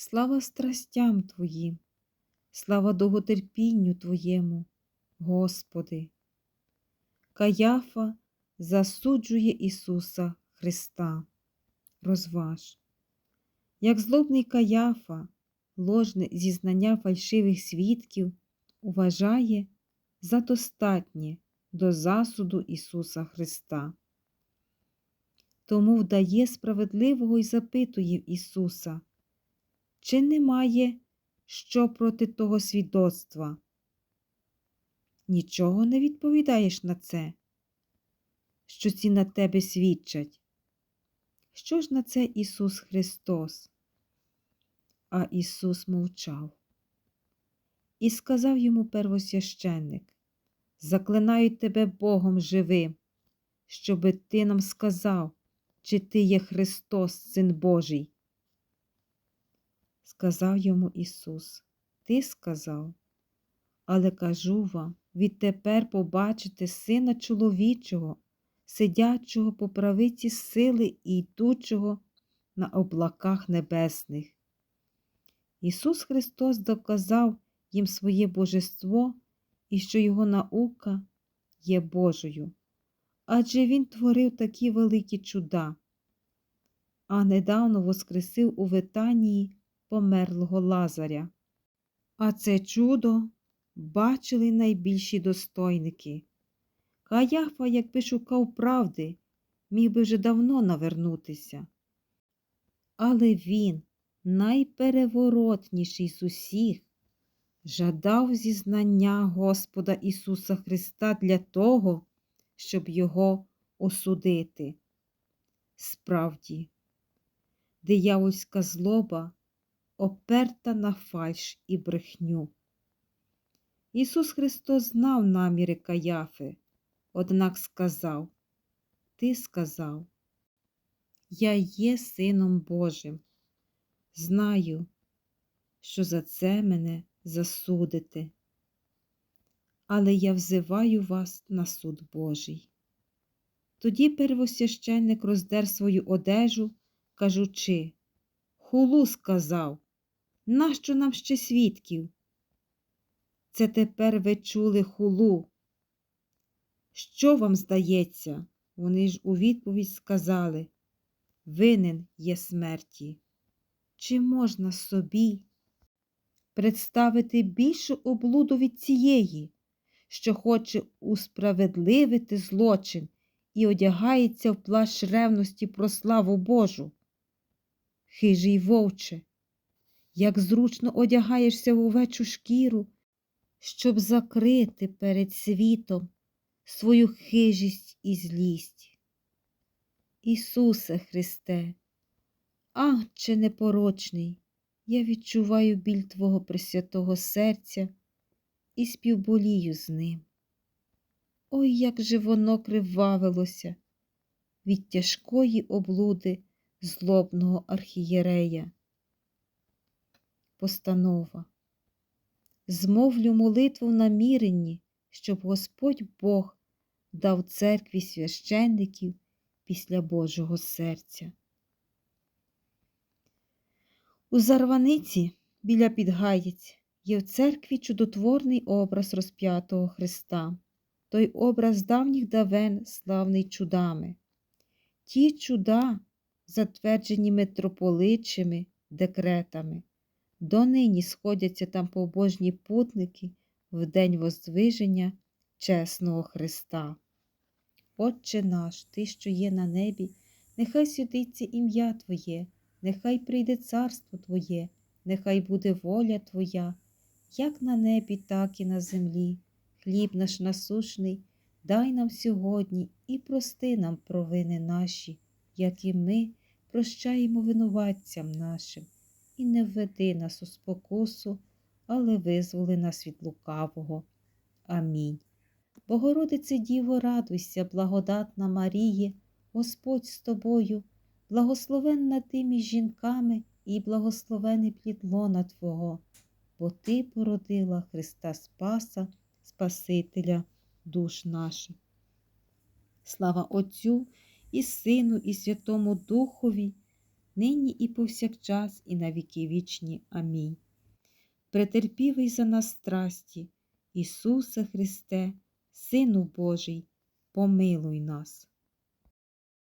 Слава страстям Твоїм, слава довготерпінню Твоєму, Господи. Каяфа засуджує Ісуса Христа. Розваж. Як злобний Каяфа, ложне зізнання фальшивих свідків вважає за достатнє до засуду Ісуса Христа. Тому вдає справедливого і запитує Ісуса, чи немає що проти того свідоцтва? Нічого не відповідаєш на це, що ці на тебе свідчать. Що ж на це Ісус Христос? А Ісус мовчав. І сказав йому первосвященник, заклинаю тебе Богом живим, щоби ти нам сказав, чи ти є Христос, Син Божий. Сказав йому Ісус, Ти сказав, але кажу вам, відтепер побачите Сина чоловічого, сидячого по правиці сили і йдучого на облаках небесних. Ісус Христос доказав їм своє божество і що Його наука є Божою, адже Він творив такі великі чуда, а недавно воскресив у Витанії померлого Лазаря. А це чудо бачили найбільші достойники. Каяфа, якби шукав правди, міг би вже давно навернутися. Але він, найпереворотніший з усіх, жадав зізнання Господа Ісуса Христа для того, щоб Його осудити. Справді, диявольська злоба оперта на фальш і брехню. Ісус Христос знав наміри Каяфи, однак сказав, Ти сказав, Я є Сином Божим. Знаю, що за це мене засудите, але я взиваю вас на суд Божий. Тоді первосвященник роздер свою одежу, кажучи, Хулу сказав, нащо нам ще свідків? Це тепер ви чули хулу. Що вам здається? Вони ж у відповідь сказали Винен є смерті. Чи можна собі представити більшу облуду від цієї, що хоче усправедливити злочин і одягається в плащ ревності про славу Божу? Хижий вовче, як зручно одягаєшся в овечу шкіру, щоб закрити перед світом свою хижість і злість. Ісусе Христе, Ангче непорочний, я відчуваю біль Твого пресвятого серця і співболію з ним. Ой, як же воно кривавилося від тяжкої облуди злобного архієрея. Постанова. Змовлю молитву в наміренні, щоб Господь Бог дав церкві священників після Божого серця. У Зарваниці біля Підгаєць є в церкві чудотворний образ розп'ятого Христа, той образ давніх давен, славний чудами. Ті чуда, затверджені митрополитчими декретами, донині сходяться там побожні путники в день воздвиження чесного Христа. Отче наш, Ти, що є на небі, нехай святиться ім'я Твоє, нехай прийде царство Твоє, нехай буде воля Твоя, як на небі, так і на землі. Хліб наш насушний, дай нам сьогодні і прости нам провини наші, як і ми прощаємо винуватцям нашим, і не введи нас у спокусу, але визволи нас від лукавого. Амінь. Богородице Діво, радуйся, благодатна Маріє, Господь з тобою, благословенна ти між жінками і благословений плід лона Твого, бо Ти породила Христа Спаса, Спасителя душ наших. Слава Отцю і Сину, і Святому Духові, нині і повсякчас, і на віки вічні. Амінь. Претерпівий за нас страсті, Ісусе Христе, Сину Божий, помилуй нас.